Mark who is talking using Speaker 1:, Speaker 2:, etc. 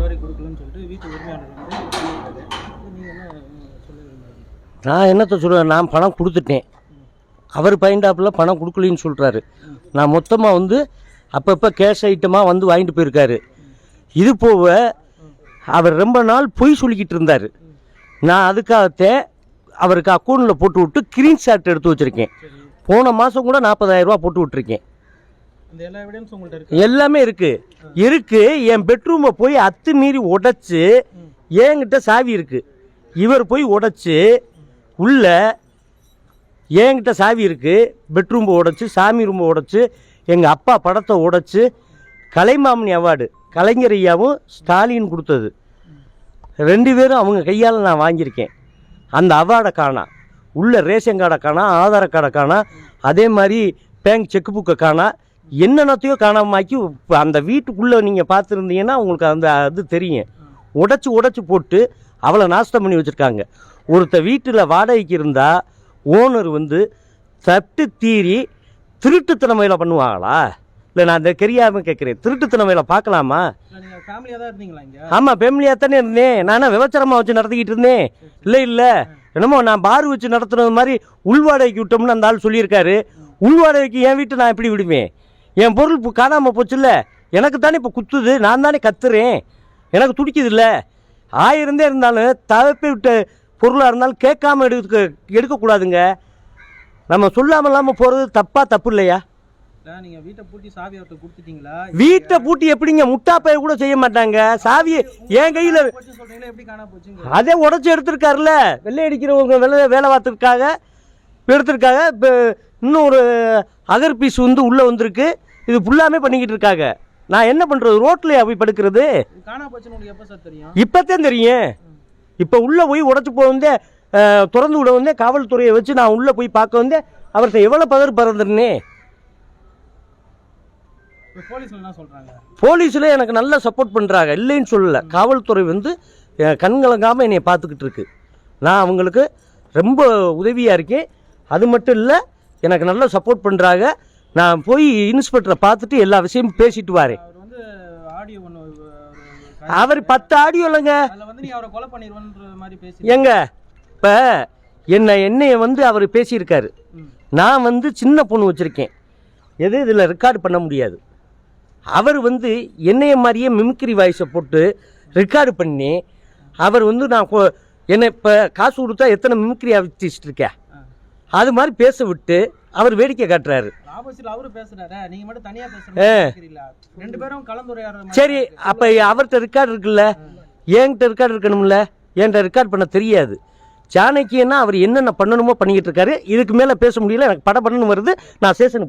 Speaker 1: முறைவரை கொடுக்கலன்னு சொல்லிட்டு வீட்டு உரிமையாளர் வந்து நீங்கள் என்ன
Speaker 2: நான் என்னத்த சொல்கிறேன் நான் பணம் கொடுத்துட்டேன். அவர் பயன்டாப்பில் பணம் கொடுக்கலின்னு சொல்கிறாரு நான் மொத்தமாக வந்து அப்பப்போ கேஷ் ஐட்டமாக வந்து வாங்கிட்டு போயிருக்காரு. இது போக அவர் ரொம்ப நாள் பொய் சொல்லிக்கிட்டு இருந்தார். நான் அதுக்காகத்தே அவருக்கு அக்கௌண்ட்டில் போட்டு விட்டு கிரீன் ஷாட் எடுத்து வச்சுருக்கேன். போன மாதம் கூட 40000 போட்டு விட்டுருக்கேன்
Speaker 1: அந்த எல்லா எவிடன்ஸும் உங்கள்கிட்ட இருக்கு
Speaker 2: எல்லாமே இருக்கு. இருக்கு. என் பெட்ரூமை போய் அத்து மீறி உடைச்சு என்கிட்ட சாவி இருக்கு. இவர் போய் உடைச்சு உள்ள என்கிட்ட சாவி இருக்கு. பெட்ரூமை உடைச்சு சாமி ரூமை உடைச்சு எங்கள் அப்பா படத்தை உடைச்சு கலைமாமணி அவார்டு கலைஞர் ஐயாவும் ஸ்டாலின் கொடுத்தது. ரெண்டு பேரும் அவங்க கையால் நான் வாங்கியிருக்கேன். அந்த அவார்டை காணா. உள்ள ரேஷன் கார்டை காணா ஆதார கார்டை காணா அதே மாதிரி பேங்க் செக் புக்கை காணா. என்னென்னத்தையோ காணாமாக்கி இப்போ அந்த வீட்டுக்குள்ளே நீங்கள் பார்த்துருந்தீங்கன்னா உங்களுக்கு அந்த அது தெரியும். உடைச்சி உடைச்சி போட்டு அவளை நாஸ்தம் பண்ணி வச்சுருக்காங்க. ஒருத்த வீட்டில் வாடகைக்கு இருந்தால் ஓனர் வந்து தட்டு தீரி திருட்டுத்தனம் வேலை பண்ணுவாங்களா? இல்லை நான் அந்த தெரியாமல் கேட்குறேன் திருட்டுத்தனம் வேலை பார்க்கலாமா? ஆமாம் ஃபேமிலியாக தானே இருந்தேன். நானே விபச்சாரமாக வச்சு நடத்திக்கிட்டு இருந்தேன். இல்லை இல்லை. என்னமோ நான் பார் வச்சு நடத்துறது மாதிரி உள்வாடகைக்கு விட்டோம்னு அந்த ஆள் சொல்லியிருக்காரு. உள்வாடகைக்கு என் வீட்டை நான் எப்படி விடுவேன்? என் பொருள் இப்போ காணாமல் போச்சுல்ல? எனக்கு தானே இப்போ குத்துது நான் தானே கத்துறேன். எனக்கு துடிக்குது இல்லை ஆயிரந்தே இருந்தாலும் தவப்பி விட்ட பொருளாக இருந்தாலும் கேட்காம எடுக்க எடுக்கக்கூடாதுங்க. நம்ம சொல்லாமல் இல்லாமல் போகிறது தப்பா தப்பு இல்லையா?
Speaker 1: இல்லை நீங்கள் வீட்டை பூட்டி சாவி கொடுத்துட்டீங்களா?
Speaker 2: வீட்டை பூட்டி எப்படிங்க? முட்டாப்பைய கூட செய்ய மாட்டாங்க. சாவியை என் கையில் அதே உடச்சி எடுத்திருக்காருல்ல? வெள்ளை அடிக்கிறவங்க வேலை வேலை பார்த்துருக்காங்க. எடுத்திருக்காங்க. இப்போ இன்னும் ஒரு அகர் பீஸ் வந்து உள்ளே வந்திருக்கு. இது ஃபுல்லாமே பண்ணிக்கிட்டு இருக்காங்க. நான் என்ன பண்ணுறது ரோட்லையா போய் படுக்கிறது. இப்போத்தான் தெரியும். இப்போ உள்ளே போய் உடச்சி போக வந்தே திறந்து விட வந்தே காவல்துறையை வச்சு நான் உள்ளே போய் பார்க்க வந்தேன் அவர்கிட்ட எவ்வளோ பதர் பறந்துருனே
Speaker 1: இப்போ போலீஸில் என்ன சொல்கிறாங்க
Speaker 2: போலீஸில் எனக்கு நல்லா சப்போர்ட் பண்ணுறாங்க இல்லைன்னு சொல்லலை. காவல்துறை வந்து கண்கலங்காமல் என்னை பார்த்துக்கிட்டு இருக்கு. நான் அவங்களுக்கு ரொம்ப உதவியாக இருக்கேன். அது மட்டும் இல்லை எனக்கு நல்லா சப்போர்ட் பண்ணுறாங்க நான் போய் இன்ஸ்பெக்டரை பார்த்துட்டு எல்லா விஷயமும் பேசிட்டு வரேன்.
Speaker 1: அவர்
Speaker 2: பத்து ஆடியோ இல்லைங்க. ஏங்க இப்போ என்னை என்னைய வந்து அவர் பேசியிருக்காரு. நான் வந்து சின்ன பொண்ணு வச்சுருக்கேன். எது இதில் ரெக்கார்டு பண்ண முடியாது. அவர் வந்து என்னைய மாதிரியே மிமிக்ரி வாய்ஸை போட்டு ரெக்கார்டு பண்ணி அவர் வந்து நான் என்னை இப்போ காசு கொடுத்தா எத்தனை மிமிக்ரி ஆர்டிஸ்ட் இருக்கேன். அது மாதிரி பேச விட்டு அவர் வேடிக்கை காட்டுறாரு. சரி அப்போ அவர்கிட்ட ரெக்கார்டு இருக்குல்ல? என்கிட்ட ரெக்கார்டு இருக்கணும்ல? என்கிட்ட ரெக்கார்ட் பண்ண தெரியாது. ஜானகின்னா அவர் என்னென்ன பண்ணணுமோ பண்ணிக்கிட்டு இருக்காரு. இதுக்கு மேலே பேச முடியல எனக்கு பட பண்ணணும் வருது. நான் சேஷனுக்கு